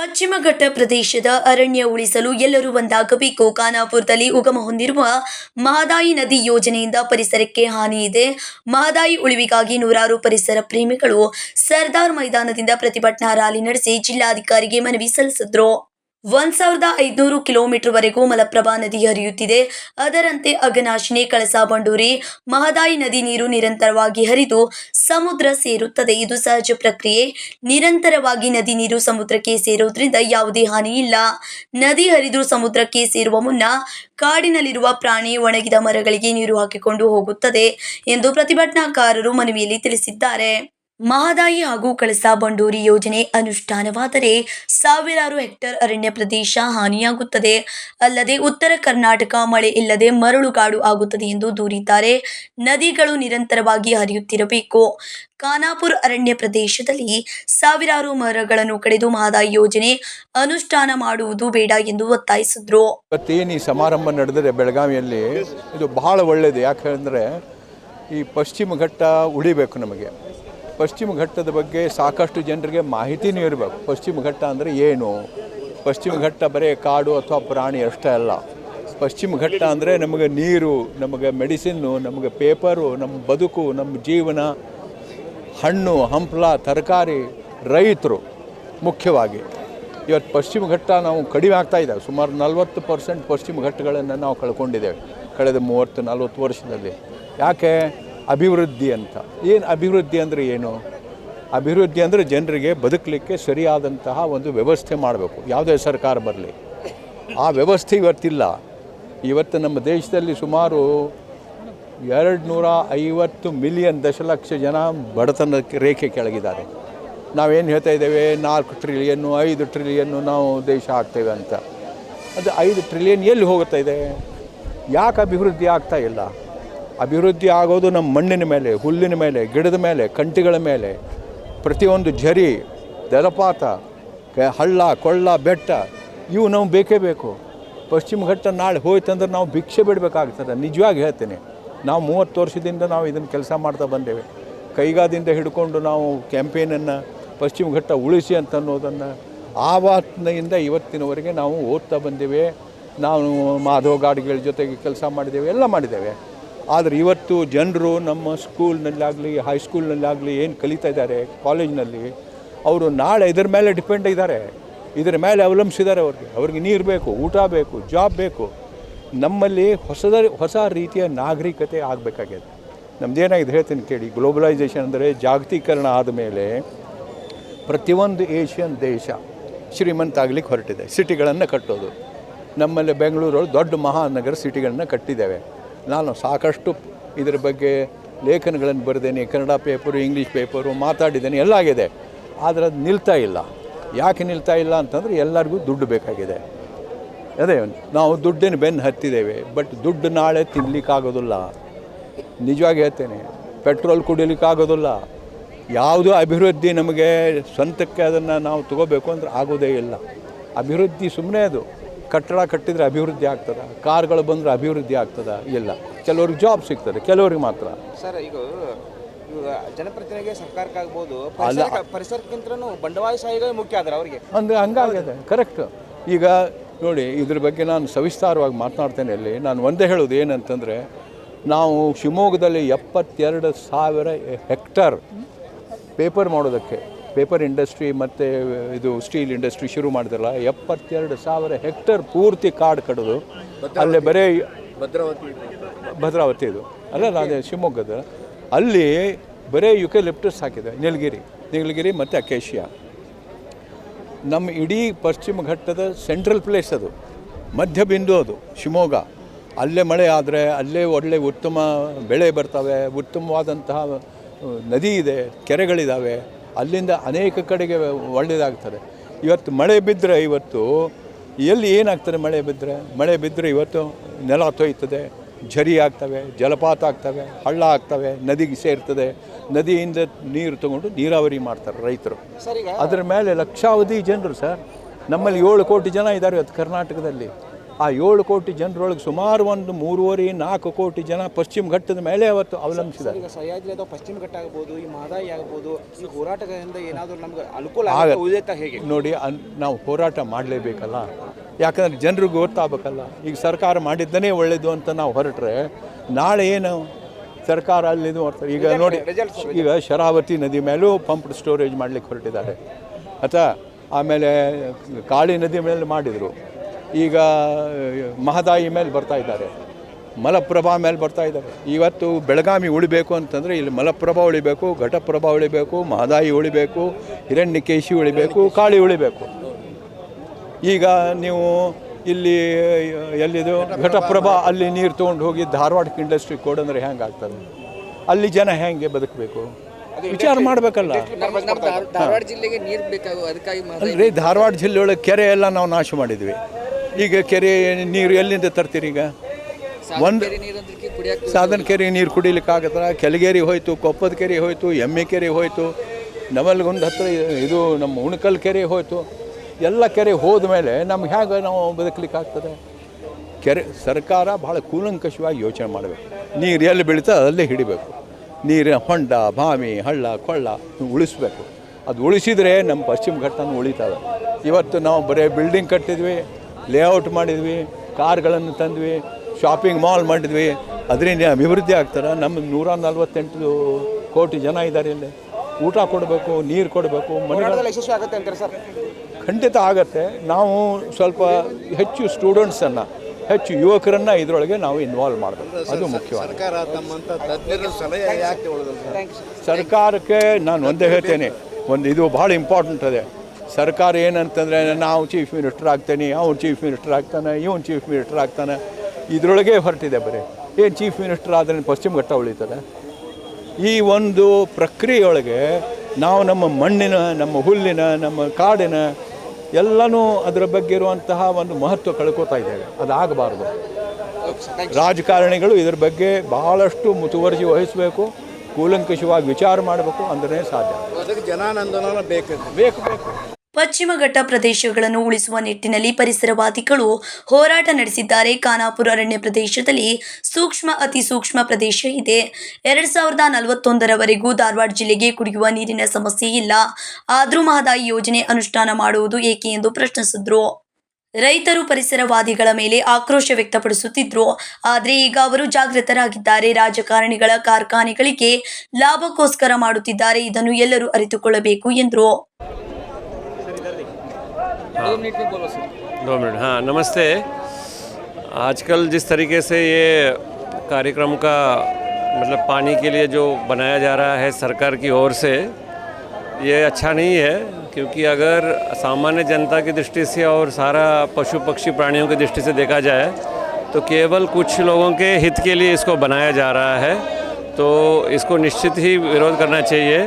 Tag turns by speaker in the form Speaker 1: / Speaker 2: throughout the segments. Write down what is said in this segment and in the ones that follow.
Speaker 1: ಪಶ್ಚಿಮ ಘಟ್ಟ ಪ್ರದೇಶದ ಅರಣ್ಯ ಉಳಿಸಲು ಎಲ್ಲರೂ ಒಂದಾಗಬೇಕು. ಖಾನಾಪುರದಲ್ಲಿ ಉಗಮ ಹೊಂದಿರುವ ಮಹದಾಯಿ ನದಿ ಯೋಜನೆಯಿಂದ ಪರಿಸರಕ್ಕೆ ಹಾನಿ ಇದೆ. ಮಹದಾಯಿ ಉಳಿವಿಗಾಗಿ ನೂರಾರು ಪರಿಸರ ಪ್ರೇಮಿಗಳು ಸರ್ದಾರ್ ಮೈದಾನದಿಂದ ಪ್ರತಿಭಟನಾ ರ್ಯಾಲಿ ನಡೆಸಿ ಜಿಲ್ಲಾಧಿಕಾರಿಗೆ ಮನವಿ ಸಲ್ಲಿಸಿದ್ರು. ಒಂದ್ ಸಾವಿರದ ಐದುನೂರು ಕಿಲೋಮೀಟರ್ ವರೆಗೂ ಮಲಪ್ರಭಾ ನದಿ ಹರಿಯುತ್ತಿದೆ. ಅದರಂತೆ ಅಗನಾಶಿನಿ ಕಳಸಾ ಬಂಡೂರಿ, ಮಹದಾಯಿ ನದಿ ನೀರು ನಿರಂತರವಾಗಿ ಹರಿದು ಸಮುದ್ರ ಸೇರುತ್ತದೆ. ಇದು ಸಹಜ ಪ್ರಕ್ರಿಯೆ. ನಿರಂತರವಾಗಿ ನದಿ ನೀರು ಸಮುದ್ರಕ್ಕೆ ಸೇರುವುದರಿಂದ ಯಾವುದೇ ಹಾನಿ ಇಲ್ಲ. ನದಿ ಹರಿದು ಸಮುದ್ರಕ್ಕೆ ಸೇರುವ ಮುನ್ನ ಕಾಡಿನಲ್ಲಿರುವ ಪ್ರಾಣಿ ಒಣಗಿದ ಮರಗಳಿಗೆ ನೀರು ಹಾಕಿಕೊಂಡು ಹೋಗುತ್ತದೆ ಎಂದು ಪ್ರತಿಭಟನಾಕಾರರು ಮನವಿಯಲ್ಲಿ ತಿಳಿಸಿದ್ದಾರೆ. ಮಹದಾಯಿ ಹಾಗೂ ಕಳಸಾ ಬಂಡೂರಿ ಯೋಜನೆ ಅನುಷ್ಠಾನವಾದರೆ ಸಾವಿರಾರು ಹೆಕ್ಟೇರ್ ಅರಣ್ಯ ಪ್ರದೇಶ ಹಾನಿಯಾಗುತ್ತದೆ. ಅಲ್ಲದೆ ಉತ್ತರ ಕರ್ನಾಟಕ ಮಳೆ ಇಲ್ಲದೆ ಮರಳುಗಾಡು ಆಗುತ್ತದೆ ಎಂದು ದೂರಿದ್ದಾರೆ. ನದಿಗಳು ನಿರಂತರವಾಗಿ ಹರಿಯುತ್ತಿರಬೇಕು. ಖಾನಾಪುರ ಅರಣ್ಯ ಪ್ರದೇಶದಲ್ಲಿ ಸಾವಿರಾರು ಮರಗಳನ್ನು ಕಡಿದು ಮಹದಾಯಿ ಯೋಜನೆ ಅನುಷ್ಠಾನ ಮಾಡುವುದು ಬೇಡ ಎಂದು ಒತ್ತಾಯಿಸಿದ್ರು.
Speaker 2: ಸಮಾರಂಭ ನಡೆದರೆ ಬೆಳಗಾವಿಯಲ್ಲಿ? ಇದು ಬಹಳ ಒಳ್ಳೆಯದು ಯಾಕಂದರೆ ಈ ಪಶ್ಚಿಮ ಘಟ್ಟ ಉಳಿಬೇಕು ನಮಗೆ. ಪಶ್ಚಿಮ ಘಟ್ಟದ ಬಗ್ಗೆ ಸಾಕಷ್ಟು ಜನರಿಗೆ ಮಾಹಿತಿನೂ ಇರಬೇಕು. ಪಶ್ಚಿಮ ಘಟ್ಟ ಅಂದರೆ ಏನು? ಪಶ್ಚಿಮ ಘಟ್ಟ ಬರೀ ಕಾಡು ಅಥವಾ ಪ್ರಾಣಿ ಅಷ್ಟೇ ಅಲ್ಲ. ಪಶ್ಚಿಮ ಘಟ್ಟ ಅಂದರೆ ನಮಗೆ ನೀರು, ನಮಗೆ ಮೆಡಿಸಿನ್ನು ನಮಗೆ ಪೇಪರು, ನಮ್ಮ ಬದುಕು, ನಮ್ಮ ಜೀವನ, ಹಣ್ಣು, ಹಂಪಲ, ತರಕಾರಿ, ರೈತರು ಮುಖ್ಯವಾಗಿ. ಇವತ್ತು ಪಶ್ಚಿಮ ಘಟ್ಟ ನಾವು ಕಡಿಮೆ ಆಗ್ತಾ ಇದ್ದಾವೆ ಸುಮಾರು ನಲ್ವತ್ತು ಪರ್ಸೆಂಟ್ ಪಶ್ಚಿಮ ಘಟ್ಟಗಳನ್ನು ನಾವು ಕಳ್ಕೊಂಡಿದ್ದೇವೆ. ಕಳೆದ ಮೂವತ್ತು, ನಲ್ವತ್ತು ವರ್ಷದಲ್ಲಿ. ಯಾಕೆ? ಅಭಿವೃದ್ಧಿ ಅಂತ. ಏನು ಅಭಿವೃದ್ಧಿ ಅಂದರೆ ಏನು? ಅಭಿವೃದ್ಧಿ ಅಂದರೆ ಜನರಿಗೆ ಬದುಕಲಿಕ್ಕೆ ಸರಿಯಾದಂತಹ ಒಂದು ವ್ಯವಸ್ಥೆ ಮಾಡಬೇಕು. ಯಾವುದೇ ಸರ್ಕಾರ ಬರಲಿ. ಆ ವ್ಯವಸ್ಥೆ ಇವತ್ತಿಲ್ಲ. ಇವತ್ತು ನಮ್ಮ ದೇಶದಲ್ಲಿ ಸುಮಾರು ಎರಡು ನೂರ ಐವತ್ತು ಮಿಲಿಯನ್ ದಶಲಕ್ಷ ಜನ ಬಡತನ ರೇಖೆ ಕೆಳಗಿದ್ದಾರೆ. ನಾವೇನು ಹೇಳ್ತಾ ಇದ್ದೇವೆ? ನಾಲ್ಕು ಟ್ರಿಲಿಯನ್ನು ಐದು ಟ್ರಿಲಿಯನ್ನು ನಾವು ದೇಶ ಆಗ್ತೇವೆ ಅಂತ. ಅದು ಐದು ಟ್ರಿಲಿಯನ್ ಎಲ್ಲಿ ಹೋಗುತ್ತಾ ಇದೆ? ಯಾಕೆ ಅಭಿವೃದ್ಧಿ ಆಗ್ತಾ ಇಲ್ಲ? ಅಭಿವೃದ್ಧಿ ಆಗೋದು ನಮ್ಮ ಮಣ್ಣಿನ ಮೇಲೆ, ಹುಲ್ಲಿನ ಮೇಲೆ, ಗಿಡದ ಮೇಲೆ, ಕಂಟಿಗಳ ಮೇಲೆ. ಪ್ರತಿಯೊಂದು ಝರಿ ಜಲಪಾತ ಹಳ್ಳ, ಕೊಳ್ಳ, ಬೆಟ್ಟ, ಇವು ನಾವು ಬೇಕೇ ಬೇಕು. ಪಶ್ಚಿಮ ಘಟ್ಟ ನಾಳೆ ಹೋಯ್ತಂದ್ರೆ ನಾವು ಭಿಕ್ಷೆ ಬಿಡಬೇಕಾಗ್ತದೆ. ನಿಜವಾಗಿ ಹೇಳ್ತೇನೆ. ನಾವು ಮೂವತ್ತು ವರ್ಷದಿಂದ ನಾವು ಇದನ್ನು ಕೆಲಸ ಮಾಡ್ತಾ ಬಂದೇವೆ. ಕೈಗಾದಿಂದ ಹಿಡ್ಕೊಂಡು ನಾವು ಕ್ಯಾಂಪೇನನ್ನು, ಪಶ್ಚಿಮ ಘಟ್ಟ ಉಳಿಸಿ ಅಂತ ಅನ್ನೋದನ್ನು ಆವಾತ್ನೆಯಿಂದ ಇವತ್ತಿನವರೆಗೆ ನಾವು ಓದ್ತಾ ಬಂದೇವೆ. ನಾವು ಮಾಧವ ಗಾಡಿಗಳ ಜೊತೆಗೆ ಕೆಲಸ ಮಾಡಿದ್ದೇವೆ, ಎಲ್ಲ ಮಾಡಿದ್ದೇವೆ. ಆದರೆ ಇವತ್ತು ಜನರು ನಮ್ಮ ಸ್ಕೂಲ್ನಲ್ಲಾಗಲಿ ಹೈಸ್ಕೂಲ್ನಲ್ಲಾಗಲಿ ಏನು ಕಲಿತಾ ಇದ್ದಾರೆ ಕಾಲೇಜ್ನಲ್ಲಿ ಅವರು ನಾಳೆ ಇದರ ಮೇಲೆ ಡಿಪೆಂಡ್ ಇದ್ದಾರೆ. ಇದರ ಮೇಲೆ ಅವಲಂಬಿಸಿದ್ದಾರೆ ಅವ್ರಿಗೆ. ಅವ್ರಿಗೆ ನೀರು ಬೇಕು, ಊಟ ಬೇಕು ಜಾಬ್ ಬೇಕು. ನಮ್ಮಲ್ಲಿ ಹೊಸದ, ಹೊಸ ರೀತಿಯ ನಾಗರಿಕತೆ ಆಗಬೇಕಾಗಿದೆ. ನಮ್ದೇನಾಗಿದೆ ಹೇಳ್ತೀನಿ ಕೇಳಿ ಗ್ಲೋಬಲೈಸೇಷನ್ ಅಂದರೆ ಜಾಗತೀಕರಣ ಆದಮೇಲೆ ಪ್ರತಿಯೊಂದು ಏಷ್ಯನ್ ದೇಶ ಶ್ರೀಮಂತ ಆಗಲಿಕ್ಕೆ ಹೊರಟಿದೆ. ಸಿಟಿಗಳನ್ನು ಕಟ್ಟೋದು. ನಮ್ಮಲ್ಲಿ ಬೆಂಗಳೂರಲ್ಲಿ ದೊಡ್ಡ ಮಹಾನಗರ ಸಿಟಿಗಳನ್ನ ಕಟ್ಟಿದ್ದೇವೆ. ನಾನು ಸಾಕಷ್ಟು ಇದರ ಬಗ್ಗೆ ಲೇಖನಗಳನ್ನು ಬರೆದೇನೆ, ಕನ್ನಡ ಪೇಪರು, ಇಂಗ್ಲೀಷ್ ಪೇಪರು, ಮಾತಾಡಿದ್ದೇನೆ, ಎಲ್ಲ ಆಗಿದೆ. ಆದರೆ ಅದು ನಿಲ್ತಾ ಇಲ್ಲ. ಯಾಕೆ ನಿಲ್ತಾ ಇಲ್ಲ ಅಂತಂದರೆ ಎಲ್ಲರಿಗೂ ದುಡ್ಡು ಬೇಕಾಗಿದೆ. ಅದೇ, ನಾವು ದುಡ್ಡಿನ ಬೆನ್ನು ಹತ್ತಿದ್ದೇವೆ, ಬಟ್ ದುಡ್ಡು ನಾಳೆ ತಿನ್ನಲಿಕ್ಕಾಗೋದಿಲ್ಲ ನಿಜವಾಗಿ ಹೇಳ್ತೇನೆ, ಪೆಟ್ರೋಲ್ ಕುಡಿಲಿಕ್ಕಾಗೋದಿಲ್ಲ. ಯಾವುದೋ ಅಭಿವೃದ್ಧಿ ನಮಗೆ ಸ್ವಂತಕ್ಕೆ ಅದನ್ನು ನಾವು ತಗೋಬೇಕು ಅಂದ್ರೆ ಆಗೋದೇ ಇಲ್ಲ. ಅಭಿವೃದ್ಧಿ ಸುಮ್ಮನೆ ಅದು. ಕಟ್ಟಡ ಕಟ್ಟಿದರೆ ಅಭಿವೃದ್ಧಿ ಆಗ್ತದೆ ಕಾರ್ಗಳು ಬಂದರೆ ಅಭಿವೃದ್ಧಿ ಆಗ್ತದ? ಇಲ್ಲ. ಕೆಲವ್ರಿಗೆ ಜಾಬ್ ಸಿಗ್ತದೆ ಕೆಲವ್ರಿಗೆ ಮಾತ್ರ.
Speaker 3: ಸರ್ ಈಗ ಜನಪ್ರತಿನಿಧಿಗೆ ಸರ್ಕಾರಕ್ಕಾಗ್ಬೋದು ಬಂಡವಾಳಶಾಹಿಗಳೇ ಮುಖ್ಯ ಆದ್ರೆ ಅವರಿಗೆ.
Speaker 2: ಅಂದರೆ ಹಂಗಾಗಿದೆ ಕರೆಕ್ಟ್ ಈಗ ನೋಡಿ ಇದ್ರ ಬಗ್ಗೆ ನಾನು ಸವಿಸ್ತಾರವಾಗಿ ಮಾತನಾಡ್ತೇನೆ ಅಲ್ಲಿ. ನಾನು ಒಂದೇ ಹೇಳೋದು ಏನಂತಂದರೆ ನಾವು ಶಿವಮೊಗ್ಗದಲ್ಲಿ ಎಪ್ಪತ್ತೆರಡು ಸಾವಿರ ಹೆಕ್ಟರ್ ಪೇಪರ್ ಮಾಡೋದಕ್ಕೆ. ಪೇಪರ್ ಇಂಡಸ್ಟ್ರಿ ಮತ್ತು ಇದು ಸ್ಟೀಲ್ ಇಂಡಸ್ಟ್ರಿ ಶುರು ಮಾಡಿದ್ರಲ್ಲ ಎಪ್ಪತ್ತೆರಡು ಸಾವಿರ ಹೆಕ್ಟರ್ ಪೂರ್ತಿ ಕಾಡು ಕಡಿದು ಅಲ್ಲೇ ಬರೀ ಭದ್ರಾವತಿ. ಭದ್ರಾವತಿ ಇದು. ಅಲ್ಲ ಅದೇ ಶಿವಮೊಗ್ಗದ. ಅಲ್ಲಿ ಬರೀ ಯುಕೆಲಿಪ್ಟಸ್ ಹಾಕಿದೆ ನೀಲಗಿರಿ. ನೀಲಗಿರಿ ಮತ್ತು ಅಕೇಶಿಯಾ. ನಮ್ಮ ಇಡೀ ಪಶ್ಚಿಮ ಘಟ್ಟದ ಸೆಂಟ್ರಲ್ ಪ್ಲೇಸ್ ಅದು. ಮಧ್ಯ ಬಿಂದು ಅದು ಶಿವಮೊಗ್ಗ. ಅಲ್ಲೇ ಮಳೆ ಆದರೆ ಅಲ್ಲೇ ಒಳ್ಳೆ ಉತ್ತಮ ಬೆಳೆ ಬರ್ತವೆ ಉತ್ತಮವಾದಂತಹ ನದಿ ಇದೆ ಕೆರೆಗಳಿದ್ದಾವೆ ಅಲ್ಲಿಂದ ಅನೇಕ ಕಡೆಗೆ ಒಳ್ಳೆಯದಾಗ್ತದೆ ಇವತ್ತು ಮಳೆ ಬಿದ್ದರೆ ಇವತ್ತು ಎಲ್ಲಿ ಏನಾಗ್ತದೆ ಮಳೆ ಬಿದ್ದರೆ ಮಳೆ ಬಿದ್ದರೆ ಇವತ್ತು ನೆಲ ತೊಯ್ತದೆ ಝರಿ ಆಗ್ತವೆ ಜಲಪಾತ ಆಗ್ತವೆ ಹಳ್ಳ ಆಗ್ತವೆ ನದಿಗೆ ಸೇರ್ತದೆ. ನದಿಯಿಂದ ನೀರು ತಗೊಂಡು ನೀರಾವರಿ ಮಾಡ್ತಾರೆ ರೈತರು. ಅದರ ಮೇಲೆ ಲಕ್ಷಾವಧಿ ಜನರು ಸರ್. ನಮ್ಮಲ್ಲಿ ಏಳು ಕೋಟಿ ಜನ ಇದ್ದಾರೆ ಇವತ್ತು ಕರ್ನಾಟಕದಲ್ಲಿ. ಆ ಏಳು ಕೋಟಿ ಜನರೊಳಗೆ ಸುಮಾರು ಒಂದು ಮೂರುವರೆ ನಾಲ್ಕು ಕೋಟಿ ಜನ ಪಶ್ಚಿಮ ಘಟ್ಟದ ಮೇಲೆ ಅವತ್ತು ಅವಲಂಬಿಸಿದ್ದಾರೆ.
Speaker 3: ಸಹ್ಯಾದ್ರಿ ಅಥವಾ ಪಶ್ಚಿಮ ಘಟ್ಟ ಆಗ್ಬೋದು ಈ ಮಾದಾಯಿ ಆಗ್ಬೋದು ಈ ಹೋರಾಟದಿಂದ ಏನಾದರೂ ನಮ್ಗೆ ಅನುಕೂಲ ಹೇಗೆ?
Speaker 2: ನೋಡಿ ನಾವು ಹೋರಾಟ ಮಾಡಲೇಬೇಕಲ್ಲ? ಯಾಕಂದ್ರೆ ಜನರಿಗೆ ಗೊತ್ತಾಗಬೇಕಲ್ಲ? ಈಗ ಸರ್ಕಾರ ಮಾಡಿದ್ದನೇ ಒಳ್ಳೆಯದು ಅಂತ ನಾವು ಹೊರಟ್ರೆ ನಾಳೆ ಏನು ಸರ್ಕಾರ ಅಲ್ಲಿದು ಈಗ ನೋಡಿ ಈಗ ಶರಾವತಿ ನದಿ ಮೇಲೂ ಪಂಪ್ ಸ್ಟೋರೇಜ್ ಮಾಡಲಿಕ್ಕೆ ಹೊರಟಿದ್ದಾರೆ. ಅಥವಾ ಆಮೇಲೆ ಕಾಳಿ ನದಿ ಮೇಲೆ ಮಾಡಿದರು. ಈಗ ಮಹದಾಯಿ ಮೇಲೆ ಬರ್ತಾ ಇದ್ದಾರೆ. ಮಲಪ್ರಭಾ ಮೇಲೆ ಬರ್ತಾ ಇದ್ದಾರೆ. ಇವತ್ತು ಬೆಳಗಾವಿ ಉಳಿಬೇಕು ಅಂತಂದರೆ ಇಲ್ಲಿ ಮಲಪ್ರಭಾ ಉಳಿಬೇಕು ಘಟಪ್ರಭಾ ಉಳಿಬೇಕು ಮಹದಾಯಿ ಉಳಿಬೇಕು ಹಿರಣ್ಯಕೇಶಿ ಉಳಿಬೇಕು ಕಾಳಿ ಉಳಿಬೇಕು. ಈಗ ನೀವು ಇಲ್ಲಿ ಎಲ್ಲಿದು? ಘಟಪ್ರಭಾ ಅಲ್ಲಿ ನೀರು ತೊಗೊಂಡು ಹೋಗಿ ಧಾರವಾಡಕ್ಕೆ ಇಂಡಸ್ಟ್ರಿ ಅಂದರೆ ಹೆಂಗೆ ಆಗ್ತದೆ? ಅಲ್ಲಿ ಜನ ಹೆಂಗೆ ಬದುಕಬೇಕು? ವಿಚಾರ ಮಾಡಬೇಕಲ್ಲ.
Speaker 4: ಧಾರವಾಡ ಜಿಲ್ಲೆಗೆ ನೀರು ಬೇಕಾಗುವ ಅದಕ್ಕಾಗಿ
Speaker 2: ಧಾರವಾಡ ಜಿಲ್ಲೆಯೊಳಗೆ ಕೆರೆ ಎಲ್ಲ ನಾವು ನಾಶ ಮಾಡಿದ್ವಿ. ಈಗ ಕೆರೆ ನೀರು ಎಲ್ಲಿಂದ ತರ್ತೀರಿ ಈಗ? ಒಂದು ಸಾಧನ ಕೆರೆ ನೀರು ಕುಡಿಲಿಕ್ಕೆ ಆಗತ್ತಲ್ಲ ಕೆಳಗೇರಿ ಹೋಯ್ತು ಕೊಪ್ಪದ ಕೆರೆ ಹೋಯ್ತು ಎಮ್ಮೆ ಕೆರೆ ಹೋಯ್ತು ನವಲ್ಗುಂದ ಹತ್ರ ಇದು ನಮ್ಮ ಉಣಕಲ್ ಕೆರೆ ಹೋಯ್ತು. ಎಲ್ಲ ಕೆರೆ ಹೋದ ಮೇಲೆ ನಮ್ಗೆ ಹೇಗೆ ನಾವು ಬದುಕಲಿಕ್ಕೆ ಆಗ್ತದೆ? ಕೆರೆ ಸರ್ಕಾರ ಭಾಳ ಕೂಲಂಕಷವಾಗಿ ಯೋಚನೆ ಮಾಡಬೇಕು. ನೀರು ಎಲ್ಲಿ ಬೀಳ್ತದೆ ಅಲ್ಲೇ ಹಿಡಿಬೇಕು. ನೀರಿನ ಹೊಂಡ ಬಾವಿ ಹಳ್ಳ ಕೊಳ್ಳ ಉಳಿಸ್ಬೇಕು. ಅದು ಉಳಿಸಿದರೆ ನಮ್ಮ ಪಶ್ಚಿಮ ಘಟ್ಟನೂ ಉಳಿತದೆ. ಇವತ್ತು ನಾವು ಬರೀ ಬಿಲ್ಡಿಂಗ್ ಕಟ್ಟಿದ್ವಿ. ಲೇಔಟ್ ಮಾಡಿದ್ವಿ ಕಾರ್ಗಳನ್ನು ತಂದ್ವಿ ಶಾಪಿಂಗ್ ಮಾಲ್ ಮಾಡಿದ್ವಿ. ಅದರಿಂದ ಅಭಿವೃದ್ಧಿ ಆಗ್ತಾರೆ? ನಮ್ಮ ನೂರ ನಲ್ವತ್ತೆಂಟು ಕೋಟಿ ಜನ ಇದ್ದಾರೆ ಇಲ್ಲಿ. ಊಟ ಕೊಡಬೇಕು ನೀರು ಕೊಡಬೇಕು ಮನೆ
Speaker 3: ಹೋರಾಟದಲ್ಲಿ ಯಶಸ್ವಿ ಆಗುತ್ತೆ ಅಂತಾರೆ ಸರ್?
Speaker 2: ಖಂಡಿತ ಆಗತ್ತೆ. ನಾವು ಸ್ವಲ್ಪ ಹೆಚ್ಚು ಸ್ಟೂಡೆಂಟ್ಸನ್ನು ಹೆಚ್ಚು ಯುವಕರನ್ನು ಇದರೊಳಗೆ ನಾವು ಇನ್ವಾಲ್ವ್ ಮಾಡಬೇಕು. ಅದು
Speaker 5: ಉಳಿದಲ್ಲ
Speaker 2: ಸರ್ಕಾರಕ್ಕೆ ನಾನು ಒಂದೇ ಹೇಳ್ತೇನೆ ಒಂದು ಇದು ಭಾಳ ಇಂಪಾರ್ಟೆಂಟ್ ಅದೇ. ಸರ್ಕಾರ ಏನಂತಂದರೆ ನಾವು ಚೀಫ್ ಮಿನಿಸ್ಟರ್ ಆಗ್ತೇನೆ ಅವ್ನು ಚೀಫ್ ಮಿನಿಸ್ಟರ್ ಆಗ್ತಾನೆ ಇವನು ಚೀಫ್ ಮಿನಿಸ್ಟರ್ ಆಗ್ತಾನೆ. ಇದರೊಳಗೆ ಹೊರಟಿದೆ ಬರೀ. ಏನು ಚೀಫ್ ಮಿನಿಸ್ಟರ್ ಆದರೆ ಪಶ್ಚಿಮ ಘಟ್ಟ ಉಳಿತದೆ. ಈ ಒಂದು ಪ್ರಕ್ರಿಯೆಯೊಳಗೆ ನಾವು ನಮ್ಮ ಮಣ್ಣಿನ ನಮ್ಮ ಹುಲ್ಲಿನ ನಮ್ಮ ಕಾಡಿನ ಎಲ್ಲನೂ ಅದರ ಬಗ್ಗೆ ಇರುವಂತಹ ಒಂದು ಮಹತ್ವ ಕಳ್ಕೊತಾ ಇದ್ದೇವೆ. ಅದಾಗಬಾರ್ದು. ರಾಜಕಾರಣಿಗಳು ಇದರ ಬಗ್ಗೆ ಬಹಳಷ್ಟು ಮುತುವರ್ಜಿ ವಹಿಸಬೇಕು ಕೂಲಂಕಷವಾಗಿ ವಿಚಾರ ಮಾಡಬೇಕು ಅಂದ್ರೆ ಸಾಧ್ಯ.
Speaker 5: ಅದಕ್ಕೆ ಜನಾನಂದನ ಬೇಕು.
Speaker 2: ಬೇಕು ಬೇಕು.
Speaker 1: ಪಶ್ಚಿಮ ಘಟ್ಟ ಪ್ರದೇಶಗಳನ್ನು ಉಳಿಸುವ ನಿಟ್ಟಿನಲ್ಲಿ ಪರಿಸರವಾದಿಗಳು ಹೋರಾಟ ನಡೆಸಿದ್ದಾರೆ. ಖಾನಾಪುರ ಅರಣ್ಯ ಪ್ರದೇಶದಲ್ಲಿ ಸೂಕ್ಷ್ಮ, ಅತಿ ಸೂಕ್ಷ್ಮ ಪ್ರದೇಶ ಇದೆ. ಎರಡ್ ಸಾವಿರದ ನಲವತ್ತೊಂದರವರೆಗೂ ಧಾರವಾಡ ಜಿಲ್ಲೆಗೆ ಕುಡಿಯುವ ನೀರಿನ ಸಮಸ್ಯೆ ಇಲ್ಲ. ಆದರೂ ಮಹದಾಯಿ ಯೋಜನೆ ಅನುಷ್ಠಾನ ಮಾಡುವುದು ಏಕೆ ಎಂದು ಪ್ರಶ್ನಿಸಿದ್ರು. ರೈತರು ಪರಿಸರವಾದಿಗಳ ಮೇಲೆ ಆಕ್ರೋಶ ವ್ಯಕ್ತಪಡಿಸುತ್ತಿದ್ರು. ಆದರೆ ಈಗ ಅವರು ಜಾಗೃತರಾಗಿದ್ದಾರೆ. ರಾಜಕಾರಣಿಗಳ ಕಾರ್ಖಾನೆಗಳಿಗೆ ಲಾಭಕ್ಕೋಸ್ಕರ ಮಾಡುತ್ತಿದ್ದಾರೆ. ಇದನ್ನು ಎಲ್ಲರೂ ಅರಿತುಕೊಳ್ಳಬೇಕು ಎಂದರು.
Speaker 4: दो मिनट में बोलो सर।
Speaker 6: दो मिनट हाँ नमस्ते। आजकल जिस तरीके से ये कार्यक्रम का मतलब पानी के लिए जो बनाया जा रहा है सरकार की ओर से ये अच्छा नहीं है क्योंकि अगर सामान्य जनता की दृष्टि से और सारा पशु पक्षी प्राणियों की दृष्टि से देखा जाए तो केवल कुछ लोगों के हित के लिए इसको बनाया जा रहा है। तो इसको निश्चित ही विरोध करना चाहिए।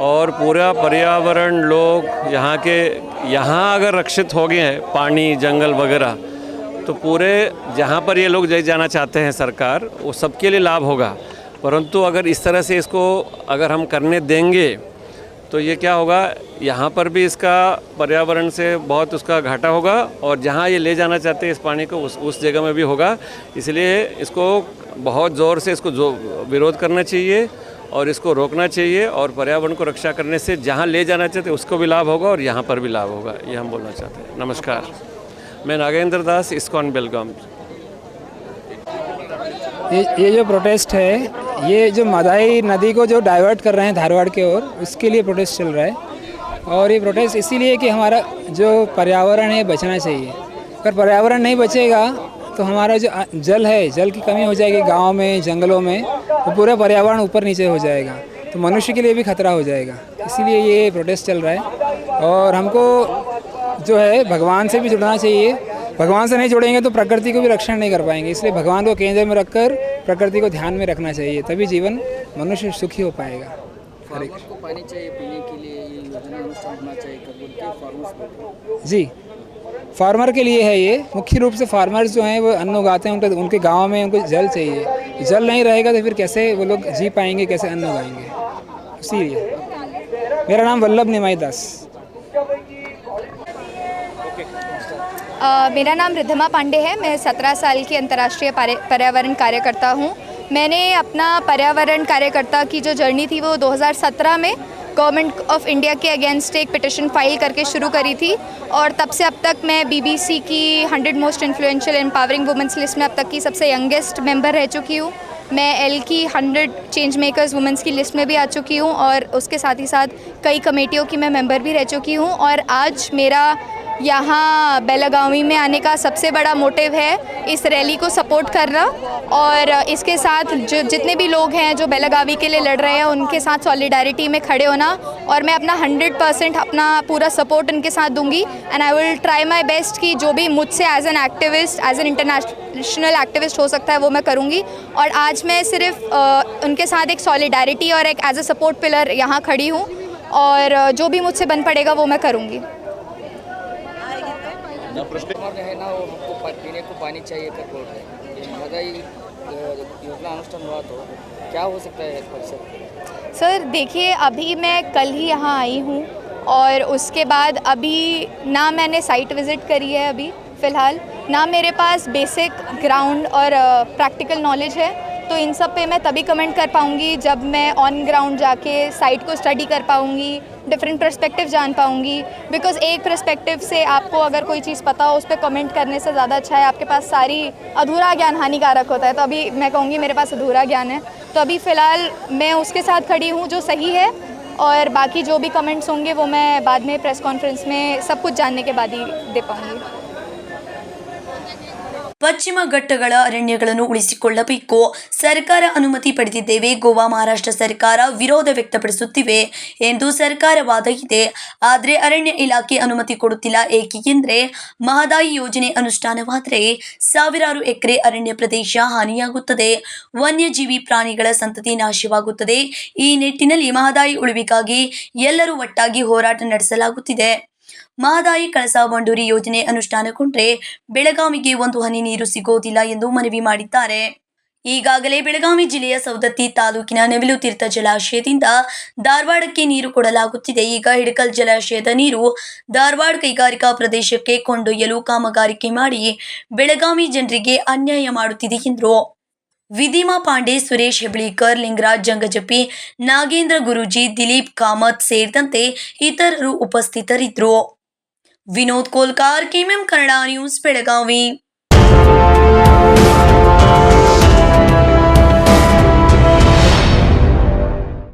Speaker 6: और पूरा पर्यावरण लोग यहाँ के, यहाँ अगर रक्षित हो गए हैं, पानी, जंगल वगैरह तो पूरे जहाँ पर ये लोग जाना चाहते हैं सरकार, वो सबके लिए लाभ होगा। परंतु अगर इस तरह से इसको अगर हम करने देंगे तो ये क्या होगा, यहाँ पर भी इसका पर्यावरण से बहुत उसका घाटा होगा और जहाँ ये ले जाना चाहते हैं इस पानी को, उस उस जगह में भी होगा। इसलिए इसको बहुत ज़ोर से इसको जो विरोध करना चाहिए और इसको रोकना चाहिए और पर्यावरण को रक्षा करने से जहाँ ले जाना चाहते उसको भी लाभ होगा और यहाँ पर भी लाभ होगा, ये हम बोलना चाहते हैं। नमस्कार। मैं नागेंद्र दास, इस्कॉन, बेलगाम।
Speaker 7: ये ये जो प्रोटेस्ट है, ये जो मदाई नदी को जो डाइवर्ट कर रहे हैं धारवाड़ के ओर, उसके लिए प्रोटेस्ट चल रहा है। और ये प्रोटेस्ट इसीलिए कि हमारा जो पर्यावरण है, बचना चाहिए। अगर पर्यावरण नहीं बचेगा तो हमारा जो जल है, जल की कमी हो जाएगी गाँव में, जंगलों में। तो पूरा पर्यावरण ऊपर नीचे हो जाएगा तो मनुष्य के लिए भी खतरा हो जाएगा। इसीलिए ये प्रोटेस्ट चल रहा है। और हमको जो है भगवान से भी जुड़ना चाहिए। भगवान से नहीं जुड़ेंगे तो प्रकृति को भी रक्षण नहीं कर पाएँगे। इसलिए भगवान को केंद्र में रखकर प्रकृति को ध्यान में रखना चाहिए तभी जीवन मनुष्य सुखी हो पाएगा।
Speaker 4: फार्मर को पानी चाहिए पीने के लिए ये योजना अनुष्ठान होना चाहिए कर बोल के फार्मर्स बोलते
Speaker 7: जी फार्मर के लिए है ये। मुख्य रूप से फार्मर्स जो हैं वो अन्न उगाते हैं उनके उनके गाँव में उनको जल चाहिए। जल नहीं रहेगा तो फिर कैसे वो लोग जी पाएँगे, कैसे अन्न उगाएँगे इसीलिए। मेरा नाम वल्लभ निमाई दास।
Speaker 8: मेरा नाम रिधमा पांडे है। मैं सत्रह साल की अंतर्राष्ट्रीय पर्यावरण कार्यकर्ता हूँ। मैंने अपना पर्यावरण कार्यकर्ता की जो जर्नी थी वो 2017 में गवर्नमेंट ऑफ़ इंडिया के अगेंस्ट एक पिटिशन फ़ाइल करके शुरू करी थी और तब से अब तक मैं बीबीसी की 100 most influential empowering women's list में अब तक की सबसे यंगेस्ट मेंबर रह चुकी हूँ। मैं एल की 100 चेंज मेकर्स वुमेंस की लिस्ट में भी आ चुकी हूँ और उसके साथ ही साथ कई कमेटियों की मैं मेंबर भी रह चुकी हूँ और आज मेरा यहाँ बेलागावी में आने का सबसे बड़ा मोटिव है इस रैली को सपोर्ट करना और इसके साथ जो जितने भी लोग हैं जो बेलागावी के लिए लड़ रहे हैं, उनके साथ सॉलिडारिटी में खड़े होना और मैं अपना 100 परसेंट अपना पूरा सपोर्ट उनके साथ दूँगी and I will try my best कि जो भी मुझसे as an activist as an international activist हो सकता है वो मैं करूँगी और आज मैं सिर्फ़ उनके साथ एक सॉलिडारिटी और एक एज अ सपोर्ट पिलर यहाँ खड़ी हूँ और जो भी मुझसे बन पड़ेगा वो मैं करूँगी।
Speaker 4: है ना वो हमको पीने को पानी चाहिए कर बोल रहे हैं। योजना अनुष्ठान हुआ तो क्या हो सकता है परिषद
Speaker 8: सर? देखिए अभी मैं कल ही यहाँ आई हूँ और उसके बाद अभी ना मैंने साइट विज़िट करी है अभी फ़िलहाल। ना मेरे पास बेसिक ग्राउंड और प्रैक्टिकल नॉलेज है। तो इन सब पे मैं तभी कमेंट कर पाऊँगी जब मैं ऑन ग्राउंड जाके साइट को स्टडी कर पाऊँगी डिफरेंट पर्सपेक्टिव जान पाऊँगी। बिकॉज़ एक पर्सपेक्टिव से आपको अगर कोई चीज़ पता हो, उस पर कमेंट करने से ज़्यादा अच्छा है। आपके पास सारी अधूरा ज्ञान, हानिकारक होता है। तो अभी मैं कहूँगी, मेरे पास अधूरा ज्ञान है। तो अभी फ़िलहाल मैं उसके साथ खड़ी हूँ, जो सही है। और बाकी जो भी कमेंट्स होंगे, वो मैं बाद में प्रेस कॉन्फ्रेंस में सब कुछ जानने के बाद ही दे पाऊँगी।
Speaker 1: ಪಶ್ಚಿಮ ಘಟ್ಟಗಳ ಅರಣ್ಯಗಳನ್ನು ಉಳಿಸಿಕೊಳ್ಳಬೇಕು. ಸರ್ಕಾರ ಅನುಮತಿ ಪಡೆದಿದ್ದೇವೆ. ಗೋವಾ, ಮಹಾರಾಷ್ಟ್ರ ಸರ್ಕಾರ ವಿರೋಧ ವ್ಯಕ್ತಪಡಿಸುತ್ತಿವೆ ಎಂದು ಸರ್ಕಾರ ವಾದ ಇದೆ ಆದರೆ ಅರಣ್ಯ ಇಲಾಖೆ ಅನುಮತಿ ಕೊಡುತ್ತಿಲ್ಲ. ಏಕೆಂದರೆ ಮಹದಾಯಿ ಯೋಜನೆ ಅನುಷ್ಠಾನವಾದರೆ ಸಾವಿರಾರು ಎಕರೆ ಅರಣ್ಯ ಪ್ರದೇಶ ಹಾನಿಯಾಗುತ್ತದೆ. ವನ್ಯಜೀವಿ ಪ್ರಾಣಿಗಳ ಸಂತತಿ ನಾಶವಾಗುತ್ತದೆ. ಈ ನಿಟ್ಟಿನಲ್ಲಿ ಮಹದಾಯಿ ಉಳಿವಿಗಾಗಿ ಎಲ್ಲರೂ ಒಟ್ಟಾಗಿ ಹೋರಾಟ ನಡೆಸಲಾಗುತ್ತಿದೆ. ಮಹದಾಯಿ ಕಳಸಾ ಬಂಡೂರಿ ಯೋಜನೆ ಅನುಷ್ಠಾನಗೊಂಡ್ರೆ ಬೆಳಗಾವಿಗೆ ಒಂದು ಹನಿ ನೀರು ಸಿಗೋದಿಲ್ಲ ಎಂದು ಮನವಿ ಮಾಡಿದ್ದಾರೆ. ಈಗಾಗಲೇ ಬೆಳಗಾವಿ ಜಿಲ್ಲೆಯ ಸೌದತ್ತಿ ತಾಲೂಕಿನ ನವಿಲು ತೀರ್ಥ ಜಲಾಶಯದಿಂದ ಧಾರವಾಡಕ್ಕೆ ನೀರು ಕೊಡಲಾಗುತ್ತಿದೆ. ಈಗ ಹಿಡಕಲ್ ಜಲಾಶಯದ ನೀರು ಧಾರವಾಡ ಕೈಗಾರಿಕಾ ಪ್ರದೇಶಕ್ಕೆ ಕೊಂಡೊಯ್ಯಲು ಕಾಮಗಾರಿಕೆ ಮಾಡಿ ಬೆಳಗಾವಿ ಜನರಿಗೆ ಅನ್ಯಾಯ ಮಾಡುತ್ತಿದೆ ಎಂದರು. ವಿಧಿಮಾ ಪಾಂಡೆ, ಸುರೇಶ್ ಹೆಬ್ಳೀಕರ್, ಲಿಂಗರಾಜ್ ಜಂಗಜಪಿ ನಾಗೇಂದ್ರ ಗುರೂಜಿ, ದಿಲೀಪ್ ಕಾಮತ್ ಸೇರಿದಂತೆ ಇತರರು ಉಪಸ್ಥಿತರಿದ್ದರು. Vinod Kolkar KMM Kannada news Belagavi